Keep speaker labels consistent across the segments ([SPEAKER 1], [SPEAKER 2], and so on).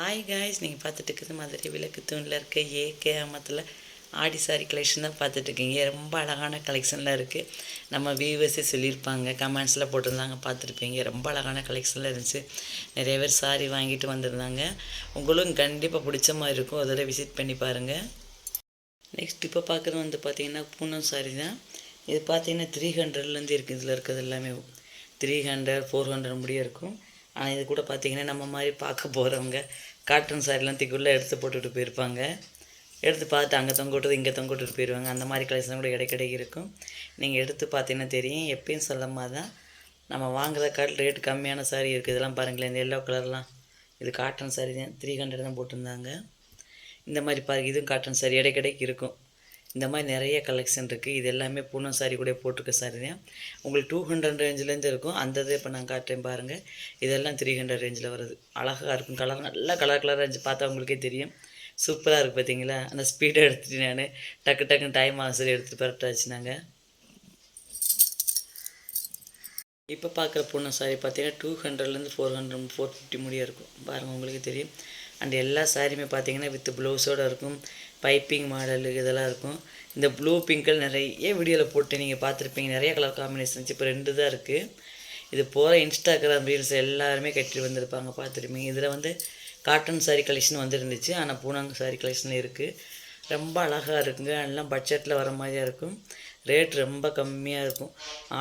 [SPEAKER 1] Hi guys நீங்கள் பார்த்துட்டு இருக்கிறது மதுரை விளக்கு தூணில் இருக்க ஏகே அமத்தில் ஆடி சாரி கலெக்ஷன் தான் பார்த்துட்ருக்கீங்க ரொம்ப அழகான கலெக்ஷனில் இருக்குது நம்ம வியூவர்ஸே சொல்லியிருப்பாங்க கமெண்ட்ஸில் போட்டிருந்தாங்க பார்த்துருப்பீங்க. ரொம்ப அழகான கலெக்ஷனில் இருந்துச்சு. நிறைய பேர் சாரி வாங்கிட்டு வந்திருந்தாங்க. உங்களும் கண்டிப்பாக பிடிச்ச மாதிரி இருக்கும். ஒரு தடவை விசிட் பண்ணி பாருங்கள் நெக்ஸ்ட் இப்போ பார்க்குறது வந்து பார்த்தீங்கன்னா பூனம் சாரி தான். இது பார்த்தீங்கன்னா த்ரீ ஹண்ட்ரட்லேருந்து இருக்குது இதில் இருக்கிறது எல்லாமே த்ரீ ஹண்ட்ரட் ஃபோர் ஹண்ட்ரட் முடிய இருக்கும். ஆனால் இது கூட பார்த்திங்கன்னா நம்ம மாதிரி பார்க்க போகிறவங்க காட்டன் சாரிலாம் திக்குள்ளே எடுத்து போட்டுட்டு போயிருப்பாங்க. எடுத்து பார்த்து அங்கே தொங்கவிட்டு இங்கே தொங்கட்டுட்டு போயிடுவாங்க அந்த மாதிரி கலெக்ஷன் கூட இடைக்கிடை இருக்கும். நீங்கள் எடுத்து பார்த்தீங்கன்னா தெரியும். எப்பயும் சொல்லமாக தான் நம்ம வாங்குற காட்டு ரேட் கம்மியான சாரி இருக்குது இதெல்லாம் பாருங்களேன். இந்த எல்லோ கலர்லாம் இது காட்டன் சாரி தான். த்ரீ ஹண்ட்ரட் தான் போட்டிருந்தாங்க. இந்த மாதிரி பாருங்க. இதுவும் காட்டன் சாரி இடைக்கிடைக்கு இருக்கும். இந்த மாதிரி நிறைய கலெக்ஷன் இருக்குது இது எல்லாமே பூனம் சாரி கூட போட்டிருக்க சாரி தான். உங்களுக்கு டூ ஹண்ட்ரட் ரேஞ்சிலேருந்து இருக்கும். அந்த இதை இப்போ நான் காட்டுறேன் பாருங்கள் இதெல்லாம் த்ரீ ஹண்ட்ரட் ரேஞ்சில் வருது. அழகாக இருக்கும். கலர் நல்லா கலர் கலராக இருந்துச்சு பார்த்தா உங்களுக்கே தெரியும். சூப்பராக இருக்குது பார்த்தீங்களா அந்த ஸ்பீடாக எடுத்துகிட்டு நான் டக்கு டக்குன்னு டைம் ஆக எடுத்துகிட்டு பரட்டாச்சு நாங்கள் இப்போ பார்க்குற பொண்ணு சாரி பார்த்தீங்கன்னா டூ ஹண்ட்ரட்லேருந்து ஃபோர் ஹண்ட்ரட் ஃபோர் ஃபிஃப்டி முடிய இருக்கும். பாருங்கள் உங்களுக்கு தெரியும். அண்ட் எல்லா சாரியுமே பார்த்தீங்கன்னா வித் ப்ளவுஸோடு இருக்கும். பைப்பிங் மாடல் இதெல்லாம் இருக்கும். இந்த ப்ளூ பிங்கில் நிறைய வீடியோவில் போட்டு நீங்கள் பார்த்துருப்பீங்க. நிறைய கலர் காம்பினேஷன் இப்போ ரெண்டு தான் இருக்குது இது போகிற இன்ஸ்டாகிராம் ரீல்ஸ் எல்லாருமே கட்டிட்டு வந்திருப்பாங்க பார்த்துருப்பீங்க. இதில் வந்து காட்டன் சாரீ கலெக்ஷன் வந்துருந்துச்சு. ஆனால் பூனாங்க சாரீ கலெக்ஷன் இருக்குது ரொம்ப அழகாக இருக்குங்க. எல்லாம் பட்ஜெட்டில் வர மாதிரியாக இருக்கும். ரேட் ரொம்ப கம்மியாக இருக்கும்.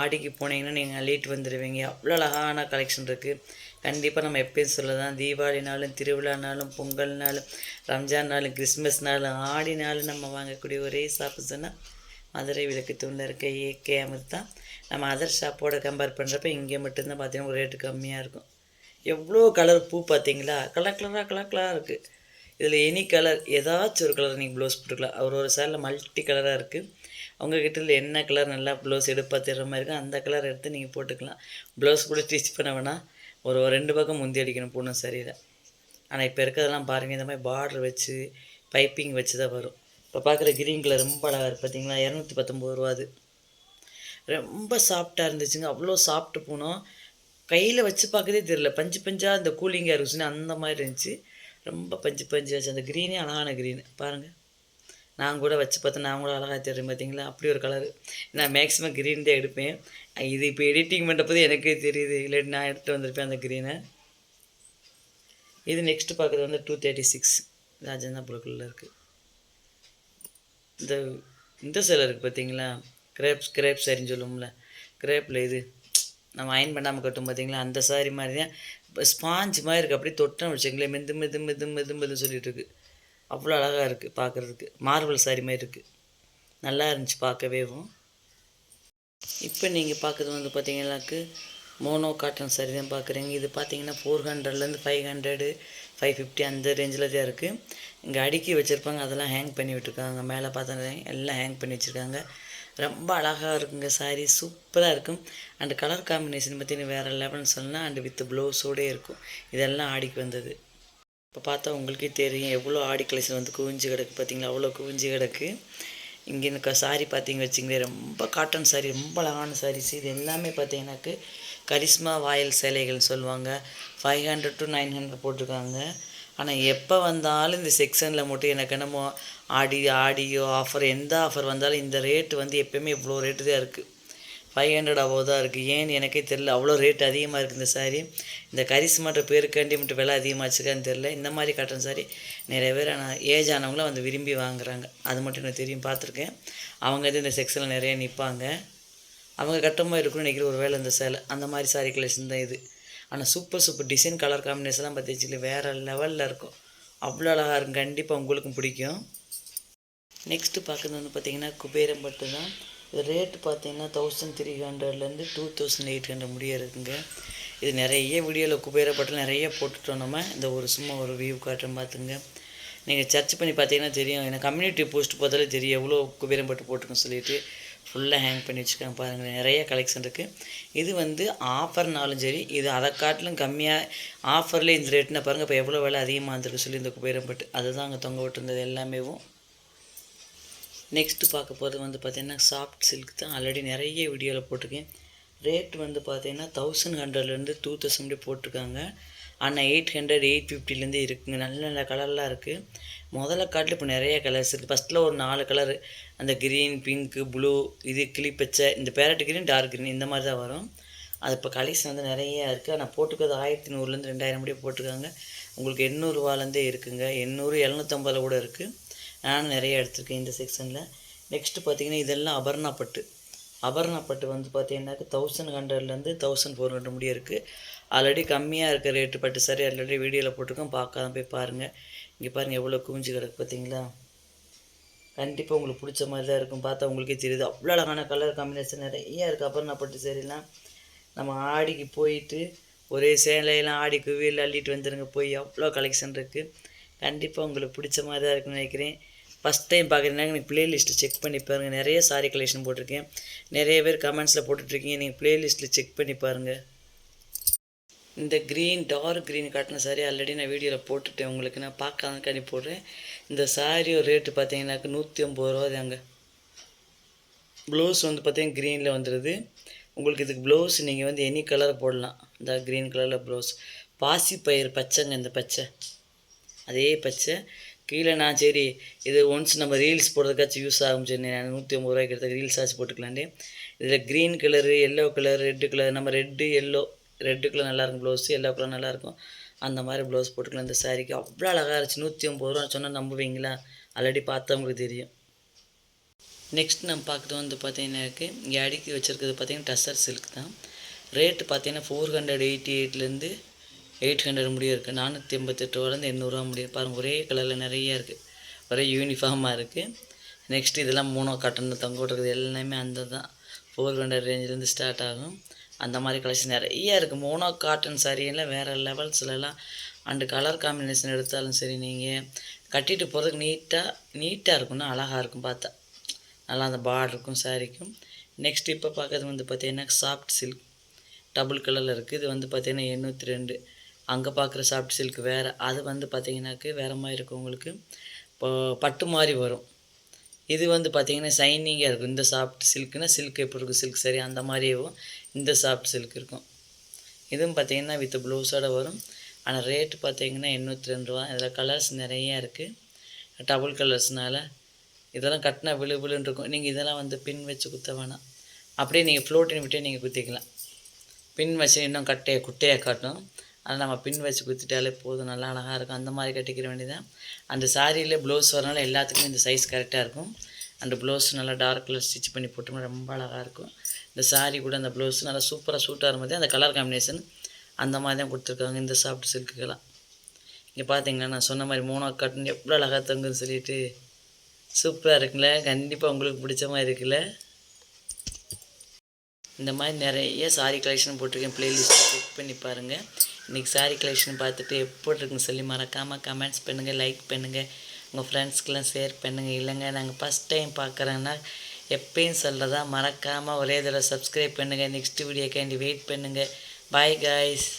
[SPEAKER 1] ஆடிக்கு போனீங்கன்னா நீங்கள் அள்ளிட்டு வந்துடுவீங்க அவ்வளோ அழகான கலெக்ஷன் இருக்குது கண்டிப்பாக நம்ம எப்பயும் சொல்லலாம் தீபாவளினாலும் திருவிழானாலும் பொங்கல்னாலும் ரம்ஜான்னாலும் கிறிஸ்மஸ்னாலும் ஆடினாலும் நம்ம வாங்கக்கூடிய ஒரே ஷாப்பு சொன்னால் மதுரை விளக்கு தூணில் இருக்க ஏகே அமிர்த் நம்ம அதர் ஷாப்போட கம்பேர் பண்ணுறப்ப இங்கே மட்டும்தான் பார்த்தீங்கன்னா ரேட்டு கம்மியாக இருக்கும். எவ்வளோ கலர் பூ பார்த்தீங்களா கலர் கலராக கலர் கலராக இருக்குது இதில் எனி கலர் ஏதாச்சும் ஒரு கலர் நீங்கள் ப்ளவுஸ் போட்டுக்கலாம். ஒரு ஒரு சேரில் மல்டி கலராக இருக்குது உங்ககிட்ட என்ன கலர் நல்லா ப்ளவுஸ் எடுப்பாக தர்ற மாதிரி இருக்கும் அந்த கலர் எடுத்து நீங்கள் போட்டுக்கலாம். ப்ளவுஸ் கூட ஸ்டிச் பண்ண வேணாம். ஒரு ரெண்டு பக்கம் முந்தி அடிக்கணும் பூனை சரியில் ஆனால் இப்போ இருக்கிறதெல்லாம் பாருங்கள் இந்த மாதிரி பார்டர் வச்சு பைப்பிங் வச்சு தான் வரும். இப்போ பார்க்குற க்ரீன் கலர் ரொம்ப அழகாக இருக்குது பார்த்தீங்களா? இரநூத்தி பத்தொம்பது ரூபா அது. ரொம்ப சாஃப்டாக இருந்துச்சுங்க. அவ்வளோ சாஃப்ட்டு பூனோம் கையில் வச்சு பார்க்கதே தெரில பஞ்சு பஞ்சாக அந்த கூலிங்காக இருந்துச்சுன்னு அந்த மாதிரி இருந்துச்சு. ரொம்ப பஞ்சு பஞ்சு வச்சு அந்த க்ரீனே அழகான க்ரீனு பாருங்கள் நான் கூட வச்சு பார்த்தேன் நான் கூட அழகாக தெரியும் பார்த்தீங்களா? அப்படி ஒரு கலரு நான் மேக்ஸிமம் க்ரீன் தான் எடுப்பேன். இது இப்போ எடிட்டிங் பண்ணுறப்போது எனக்கே தெரியுது. இல்லாட்டி நான் எடுத்துகிட்டு வந்திருப்பேன் அந்த க்ரீனை இது நெக்ஸ்ட்டு பார்க்குறது வந்து டூ தேர்ட்டி சிக்ஸ் ராஜந்தா புழுக்களில் இருக்குது இந்த இந்த சேலை இருக்குது பார்த்தீங்களா? கிரேப்ஸ் கிரேப் சரின்னு சொல்லுவோம்ல. கிரேப்பில் இது நம்ம அயன் பண்ணாமல் கட்டும் பார்த்தீங்களா? அந்த சாரி மாதிரி தான். இப்போ ஸ்பாஞ்ச் மாதிரி இருக்குது அப்படியே தொட்டம் வச்சுங்களேன் மெது மெது மெது மெது மெது சொல்லிட்டு இருக்குது அவ்வளோ அழகாக இருக்குது பார்க்குறதுக்கு மார்பிள் சாரி மாதிரி இருக்குது நல்லா இருந்துச்சு பார்க்கவேவும் இப்போ நீங்கள் பார்க்குறது வந்து பார்த்தீங்கன்னாக்கு மோனோ காட்டன் சாரி தான் பார்க்குறீங்க. இது பார்த்தீங்கன்னா ஃபோர் ஹண்ட்ரட்லேருந்து ஃபைவ் ஹண்ட்ரடு ஃபைவ் ஃபிஃப்டி அந்த ரேஞ்சில் தான் இருக்குது இங்கே அடுக்கி வச்சுருப்பாங்க. அதெல்லாம் ஹேங் பண்ணி விட்டுருக்காங்க. மேலே பார்த்தா எல்லாம் ஹேங் பண்ணி வச்சுருக்காங்க. ரொம்ப அழகாக இருக்குங்க சாரீ சூப்பராக இருக்கும். அண்டு கலர் காம்பினேஷன் பார்த்தீங்கன்னா வேறு லெவல்னு சொன்னால் அண்டு வித் ப்ளவுஸோடே இருக்கும். இதெல்லாம் ஆடிக்கு வந்தது. இப்போ பார்த்தா உங்களுக்கே தெரியும் எவ்வளோ ஆடி கலெக்ஷன் வந்து குவிஞ்சு கிடக்கு பார்த்தீங்களா? அவ்வளோ குவிஞ்சு கிடக்கு. இங்கே இந்த சாரி பார்த்தீங்க வச்சிங்களே ரொம்ப காட்டன் சாரி ரொம்ப அழகான சாரீஸ் இது எல்லாமே பார்த்தீங்கன்னாக்கு கரிஸ்மா வாயில் சேலைகள்னு சொல்லுவாங்க. Five hundred to nine hundred போட்டிருக்காங்க. ஆனால் எப்போ வந்தாலும் இந்த செக்ஷனில் மட்டும் எனக்கு என்னமோ ஆடி ஆடியோ ஆஃபர் எந்த ஆஃபர் வந்தாலும் இந்த ரேட்டு வந்து எப்போயுமே இவ்வளோ ரேட்டு தான் இருக்குது ஃபைவ் ஹண்ட்ரட் அவ்வளோ தான் இருக்குது ஏன்னு எனக்கே தெரில அவ்வளோ ரேட் அதிகமாக இருக்குது இந்த சாரீ இந்த கரிஸ்மாட்ட பேருக்காண்டி மட்டும் விலை அதிகமாகச்சுக்கான்னு தெரில இந்த மாதிரி காட்டன் சாரி நிறைய பேர் ஆனால் ஏஜ் ஆனவங்களும் வந்து விரும்பி வாங்குறாங்க. அது மட்டும் எனக்கு தெரியும். பார்த்துருக்கேன். அவங்க வந்து இந்த செக்ஸில் நிறைய நிற்பாங்க அவங்க கட்டமாக இருக்குன்னு நினைக்கிற ஒரு வேலை இந்த சேலை அந்த மாதிரி சாரி கலெக்ஷன் தான் இது. ஆனால் சூப்பர் சூப்பர் டிசைன் கலர் காம்பினேஷன்லாம் பார்த்து வச்சுக்கல வேறு லெவலில் இருக்கும். அவ்வளோ அழகாக இருக்கும். கண்டிப்பாக உங்களுக்கும் பிடிக்கும். நெக்ஸ்ட்டு பார்க்குறது வந்து பார்த்திங்கன்னா குபேரம்பட்டு தான். இது ரேட்டு பார்த்தீங்கன்னா தௌசண்ட் த்ரீ ஹண்ட்ரட்லேருந்து டூ தௌசண்ட் எயிட் ஹண்ட்ரட் முடிய இருக்குங்க இது நிறைய வீடியோவில் குபேரப்பட்டில் நிறைய போட்டுட்டோம் நம்ம. இந்த ஒரு சும்மா ஒரு வியூ காட்டுறேன் பார்த்துங்க நீங்கள் சர்ச் பண்ணி பார்த்தீங்கன்னா தெரியும். எனக்கு கம்யூனிட்டி போஸ்ட் பார்த்தாலே தெரியும். எவ்வளோ குபேரம் பட்டு போட்டுருக்கோன்னு சொல்லிட்டு ஃபுல்லாக ஹேங் பண்ணி வச்சுருக்காங்க பாருங்கள் நிறைய கலெக்ஷன் இருக்குது இது வந்து ஆஃபர்னாலும் சரி இது அதை காட்டிலும் கம்மியாக ஆஃபர்லேயே இந்த ரேட்னா பாருங்கள் இப்போ எவ்வளோ விலை அதிகமாக இருந்திருக்கு சொல்லி இந்த குபேரம் பட்டு அதுதான் அங்கே தொங்க விட்டுருந்தது எல்லாமேவும். நெக்ஸ்ட்டு பார்க்க போகிறது வந்து பார்த்திங்கன்னா சாஃப்ட் சில்க் தான். ஆல்ரெடி நிறைய வீடியோவில் போட்டிருக்கேன். ரேட் வந்து பார்த்திங்கன்னா தௌசண்ட் ஹண்ட்ரட்லேருந்து டூ தௌசண்ட் போட்டிருக்காங்க. ஆனால் எயிட் ஹண்ட்ரட் எயிட் ஃபிஃப்டிலேருந்து இருக்குங்க. நல்ல நல்ல கலர்லாம் இருக்குது முதல்ல காட்டில் இப்போ நிறைய கலர்ஸ் இருக்குது ஃபஸ்ட்டில் ஒரு நாலு கலரு அந்த க்ரீன் பிங்க்கு ப்ளூ இது கிளிப்பச்சை இந்த பேரட் க்ரீன் டார்க் க்ரீன் இந்த மாதிரி தான் வரும். அது இப்போ கலெக்ஷன் வந்து நிறையா இருக்குது ஆனால் போட்டுக்கிறது ஆயிரத்தி நூறுலேருந்து ரெண்டாயிரம் முடிய போட்டிருக்காங்க. உங்களுக்கு எண்ணூறுவாலேருந்தே இருக்குங்க. எண்ணூறு எழுநூற்றம்பதில் கூட இருக்குது நானும் நிறைய எடுத்திருக்கேன் இந்த செக்ஷனில் நெக்ஸ்ட்டு பார்த்தீங்கன்னா இதெல்லாம் அபர்ணா பட்டு. அபர்ணா பட்டு வந்து பார்த்தீங்கன்னாக்க தௌசண்ட் ஹண்ட்ரட்லேருந்து தௌசண்ட் ஃபோர் ஹண்ட்ரட் முடிய இருக்குது ஆல்ரெடி கம்மியாக இருக்க ரேட்டு பட்டு சரி ஆல்ரெடி வீடியோவில் போட்டிருக்கோம். பார்க்காம போய் பாருங்கள் இங்கே பாருங்கள் எவ்வளோ குவிஞ்சு கிடக்கு பார்த்தீங்களா? கண்டிப்பாக உங்களுக்கு பிடிச்ச மாதிரி தான் இருக்கும். பார்த்தா உங்களுக்கே தெரியுது. அவ்வளோ அழகான கலர் காம்பினேஷன் நிறைய இருக்குது அபர்ணா பட்டு சரிலாம் நம்ம ஆடிக்கு போயிட்டு ஒரே சேலையெல்லாம் ஆடி குவியில் அள்ளிட்டு வந்துடுங்க போய் அவ்வளோ கலெக்ஷன் இருக்குது கண்டிப்பாக உங்களுக்கு பிடிச்ச மாதிரி தான் இருக்குன்னு நினைக்கிறேன். ஃபஸ்ட் டைம் பார்க்குறீங்கன்னா நீங்கள் ப்ளேலிஸ்ட்டு செக் பண்ணி பாருங்கள் நிறைய சாரி கலெக்ஷன் போட்டிருக்கேன். நிறைய பேர் கமெண்ட்ஸில் போட்டுட்ருக்கீங்க நீங்கள் ப்ளேலிஸ்ட்டில் செக் பண்ணி பாருங்கள் இந்த க்ரீன் டார்க் க்ரீன் காட்டின சாரி ஆல்ரெடி நான் வீடியோவில் போட்டுட்டேன். உங்களுக்கு நான் பார்க்காதக்காண்டி போடுறேன். இந்த சாரியோட ரேட்டு பார்த்தீங்கன்னாக்க நூற்றி ஐம்பது ரூபா தாங்க. ப்ளவுஸ் வந்து பார்த்தீங்கன்னா க்ரீனில் வந்துடுது உங்களுக்கு இதுக்கு ப்ளவுஸ் நீங்கள் வந்து எனி கலர் போடலாம். இந்த க்ரீன் கலரில் ப்ளவுஸ் பாசி பயிர் பச்சைங்க இந்த பச்சை. அதே பச்சை. கீழே நான் சரி இது ஒன்ஸ் நம்ம ரீல்ஸ் போடுறதுக்காச்சும் யூஸ் ஆகும் சரி நான் நூற்றி ஐம்பது ரூபாய்க்கு எடுத்து ரீல்ஸ் ஆச்சு போட்டுக்கலான்டே இதில் green colour yellow colour red colour நம்ம ரெட்டு எல்லோ ரெட்டு கலர் நல்லாயிருக்கும் ப்ளவுஸ் எல்லோ கலர் நல்லாயிருக்கும் அந்த மாதிரி ப்ளவுஸ் போட்டுக்கலாம். இந்த சாரீக்கு அவ்வளோ அழகாக இருந்துச்சு. நூற்றி ஐம்பது ரூபா சொன்னால் நம்புவீங்களா? ஆல்ரெடி பார்த்தவங்களுக்கு தெரியும். நெக்ஸ்ட் நம்ம பார்க்குறது வந்து பார்த்தீங்கன்னாக்கு இங்கே அடுக்கி வச்சுருக்கிறது பார்த்தீங்கன்னா டசர் சில்க் தான். ரேட்டு பார்த்தீங்கன்னா ஃபோர் ஹண்ட்ரட் எயிட்டி எயிட்லேருந்து எயிட் ஹண்ட்ரட் முடியும் இருக்குது நானூற்றி எண்பத்தெட்டு எண்ணூறுவா முடியும். பாருங்கள் ஒரே கலரில் நிறைய இருக்குது ஒரே யூனிஃபார்மாக இருக்குது நெக்ஸ்ட் இதெல்லாம் மூணோ காட்டன் தொங்க விட்ருக்குது எல்லாமே அந்த தான் ஃபோர் ஹண்ட்ரட் ரேஞ்சிலேருந்து ஸ்டார்ட் ஆகும். அந்த மாதிரி கலெக்ஷன் நிறைய இருக்குது மோனோ காட்டன் சாரியெல்லாம் வேறு லெவல்ஸ்லலாம் அண்டு கலர் காம்பினேஷன் எடுத்தாலும் சரி நீங்கள் கட்டிட்டு போகிறதுக்கு நீட்டாக நீட்டாக இருக்கும்னா அழகாக இருக்கும் பார்த்தா. நல்லா அந்த பார்டருக்கும் சாரிக்கும் நெக்ஸ்ட் இப்போ பார்க்கறது வந்து பார்த்திங்கன்னா சாஃப்ட் சில்க் டபுள் கலரில் இருக்குது இது வந்து பார்த்தீங்கன்னா எண்ணூற்றி ரெண்டு. அங்கே பார்க்குற சாஃப்ட் சில்க் வேறு அது வந்து பார்த்தீங்கன்னாக்கு வேறு மாதிரி இருக்கும் உங்களுக்கு. இப்போ பட்டு மாதிரி வரும். இது வந்து பார்த்திங்கன்னா ஷைனிங்காக இருக்கும். இந்த சாஃப்ட் சில்க்குனா சில்க் எப்படி இருக்கும்? சில்க் சரி அந்த மாதிரியேவும் இந்த சாஃப்ட் சில்க் இருக்கும். இதுவும் பார்த்திங்கன்னா வித் ப்ளவுஸோடு வரும். ஆனால் ரேட்டு பார்த்தீங்கன்னா எண்ணூற்றி ரெண்டு ரூபா. இதில் கலர்ஸ் நிறையா இருக்குது டபுள் கலர்ஸ்னால இதெல்லாம் கட்டினா விழு விழுன்னு இருக்கும். நீங்கள் இதெல்லாம் வந்து பின் வச்சு குத்த வேணாம். அப்படியே நீங்கள் ஃப்ளோட்டின் விட்டே நீங்கள் குத்திக்கலாம். பின் வச்சு இன்னும் கட்டையை குட்டையாக காட்டும் அதனால் நம்ம பின் வச்சு குத்திட்டாலே போதும் நல்லா அழகாக இருக்கும். அந்த மாதிரி கட்டிக்கிற வேண்டியதான் அந்த சாரியில் ப்ளவுஸ் வரனால எல்லாத்துக்குமே இந்த சைஸ் கரெக்டாக இருக்கும். அந்த ப்ளவுஸ் நல்லா டார்க் கலர் ஸ்டிச் பண்ணி போட்டோம்னா ரொம்ப அழகாக இருக்கும். இந்த சாரி கூட அந்த ப்ளவுஸ் நல்லா சூப்பராக சூட்டாக இருக்கும்போது அந்த கலர் காம்பினேஷன் அந்த மாதிரி தான் கொடுத்துருக்காங்க இந்த சாஃப்ட் சில்க்குக்கெல்லாம் இங்கே பார்த்தீங்கன்னா நான் சொன்ன மாதிரி மூணா காட்டன் எவ்வளோ அழகாக தங்குன்னு சொல்லிட்டு சூப்பராக இருக்குல்ல? கண்டிப்பாக உங்களுக்கு பிடிச்ச மாதிரி இருக்குல்ல? இந்த மாதிரி நிறைய சாரி கலெக்ஷன் போட்டிருக்கேன். ப்ளேலிஸ்ட்டில் செக் பண்ணி பாருங்கள் இன்றைக்கி சாரி கலெக்ஷன் பார்த்துட்டு எப்படி இருக்குன்னு சொல்லி மறக்காமல் கமெண்ட்ஸ் பண்ணுங்கள் லைக் பண்ணுங்கள் உங்கள் ஃப்ரெண்ட்ஸ்க்கெலாம் ஷேர் பண்ணுங்கள் இல்லைங்க நாங்கள் ஃபஸ்ட் டைம் பார்க்குறோங்கன்னா எப்பயும் சொல்கிறதா மறக்காமல் ஒரே தடவை சப்ஸ்கிரைப் பண்ணுங்கள் நெக்ஸ்ட் வீடியோக்காண்டி வெயிட் பண்ணுங்கள் பாய் காய்ஸ்